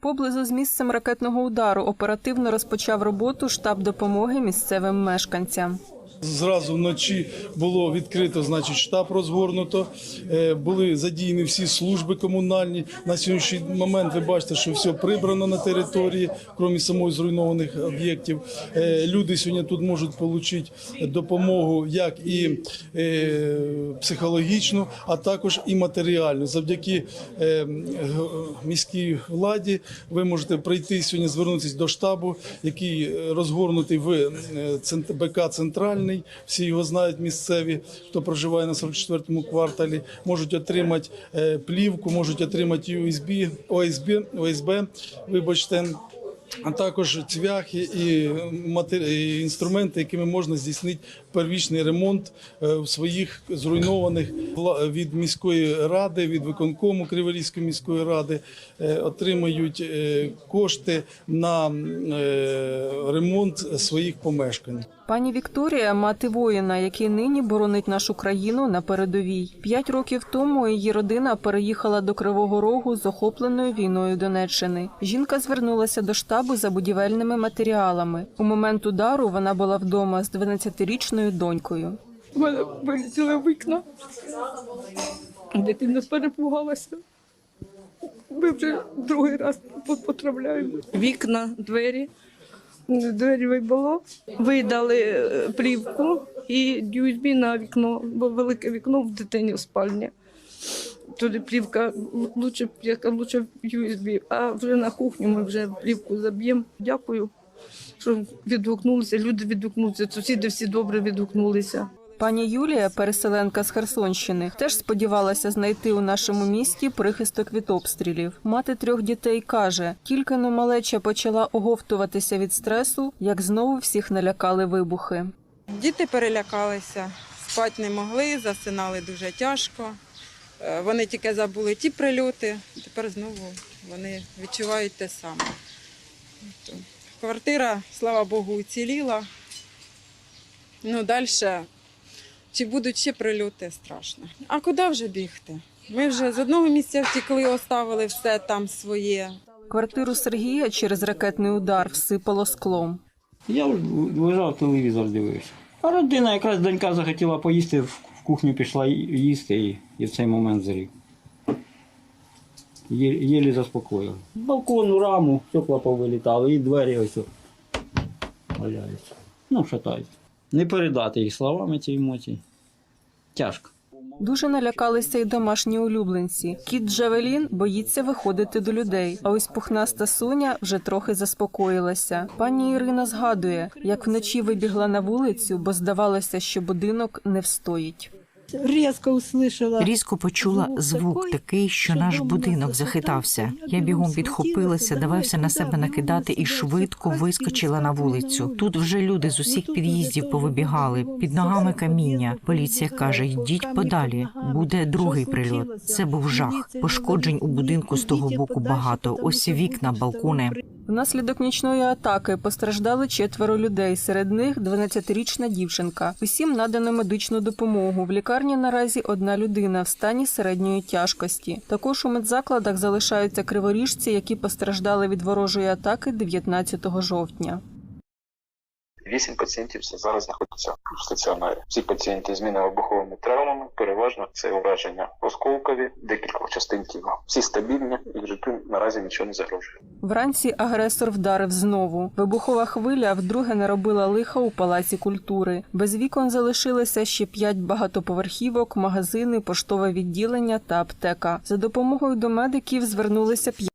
Поблизу з місцем ракетного удару оперативно розпочав роботу штаб допомоги місцевим мешканцям. Зразу вночі було відкрито, значить, штаб розгорнуто. Е, Були задіяні всі служби комунальні. На сьогоднішній момент ви бачите, що все прибрано на території, крім самої зруйнованих об'єктів. Е, Люди сьогодні тут можуть отримати допомогу як і е, психологічну, а також і матеріальну. Завдяки міській владі ви можете прийти сьогодні, звернутися до штабу, який розгорнутий в БК Центральний. Всі його знають місцеві, хто проживає на 44-му кварталі. Можуть отримати е, плівку, можуть отримати USB, ОСБ, ОСБ, вибачте. А також цвяхи і, інструменти, якими можна здійснити первічний ремонт е, в своїх зруйнованих від міської ради, від виконкому Криворізької міської ради, е, отримають кошти на ремонт своїх помешкань. Пані Вікторія мати воїна, який нині боронить нашу країну на передовій. П'ять років тому її родина переїхала до Кривого Рогу з охопленою війною Донеччини. Жінка звернулася до штабу за будівельними матеріалами. У момент удару вона була вдома з 12-річною донькою. У мене вилетіли вікна. Дитина перепугалася. Ми вже другий раз потрапляємо. Вікна, двері. Двері було. Видали е, плівку і USB на вікно, бо велике вікно в дитині в спальні. Туди плівка лучше, яка лучше USB, а вже на кухню ми вже плівку заб'ємо. Дякую, що відгукнулися. Люди відгукнулися, сусіди всі добре відгукнулися. Пані Юлія, переселенка з Херсонщини, теж сподівалася знайти у нашому місті прихисток від обстрілів. Мати трьох дітей каже, тільки но малеча почала оговтуватися від стресу, як знову всіх налякали вибухи. Діти перелякалися, спати не могли, засинали дуже тяжко. Е, Вони тільки забули ті прильоти, тепер знову вони відчувають те саме. Квартира, слава Богу, уціліла. Ну, далі, чи будуть ще прильоти, страшно. А куди вже бігти? Ми вже з одного місця втекли, оставили все там своє. Квартиру Сергія через ракетний удар всипало склом. Я лежав, телевізор дивився. А родина, якраз донька захотіла поїсти, в кухню пішла їсти і, і в цей момент зрів. Є, єлі заспокоїли. Балконну раму, стекла повилітали, і двері ось валяються. Ну, шатаються. Не передати їх словами ці емоції. Тяжко. Дуже налякалися й домашні улюбленці. Кіт Джавелін боїться виходити до людей. А ось пухнаста суня вже трохи заспокоїлася. Пані Ірина згадує, як вночі вибігла на вулицю, бо здавалося, що будинок не встоїть. Різко услышала. Різко почула звук такий, що наш будинок захитався. Я бігом підхопилася, давався на себе накидати і швидко вискочила на вулицю. Тут вже люди з усіх під'їздів повибігали. Під ногами каміння. Поліція каже: йдіть подалі. Буде другий прильот. Це був жах. Пошкоджень у будинку з того боку багато. Ось вікна, балкони. Внаслідок нічної атаки постраждали четверо людей. Серед них 12-річна дівчинка. Усім надано медичну допомогу. В лікарні наразі одна людина в стані середньої тяжкості. Також у медзакладах залишаються криворіжці, які постраждали від ворожої атаки 19 жовтня. Вісім пацієнтів зараз знаходяться в стаціонарі. Всі пацієнти з мінно-вибуховими травмами, переважно це ураження осколкові, декількох частин тіла. Всі стабільні і життю наразі нічого не загрожує. Вранці агресор вдарив знову. Вибухова хвиля вдруге наробила лиха у палаці культури. Без вікон залишилися ще п'ять багатоповерхівок, магазини, поштове відділення та аптека. За допомогою до медиків звернулися